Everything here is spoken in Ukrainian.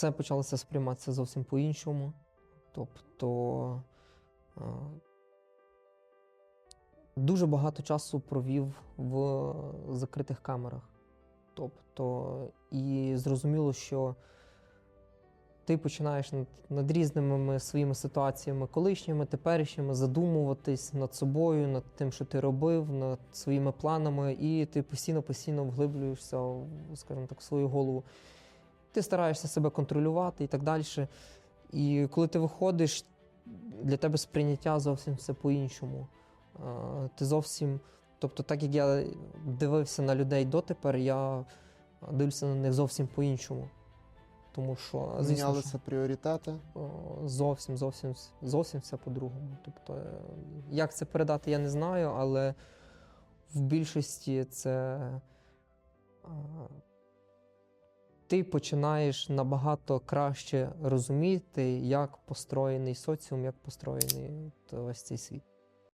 все почалося сприйматися зовсім по-іншому. Тобто е, дуже багато часу провів в закритих камерах. Тобто, і зрозуміло, що ти починаєш над, над різними своїми ситуаціями, колишніми, теперішніми, задумуватись над собою, над тим, що ти робив, над своїми планами, і ти постійно-постійно вглиблюєшся, скажімо так, в свою голову. Ти стараєшся себе контролювати і так далі. І коли ти виходиш, для тебе сприйняття зовсім все по-іншому. Е, Ти зовсім, тобто, так як я дивився на людей дотепер, я дивлюся на них зовсім по-іншому. Тому що, звісно, Мінялися пріоритети. зовсім, зовсім, зовсім все по-другому. Тобто, е, як це передати, я не знаю, але в більшості це ти починаєш набагато краще розуміти, як построєний соціум, як построєний от весь цей світ.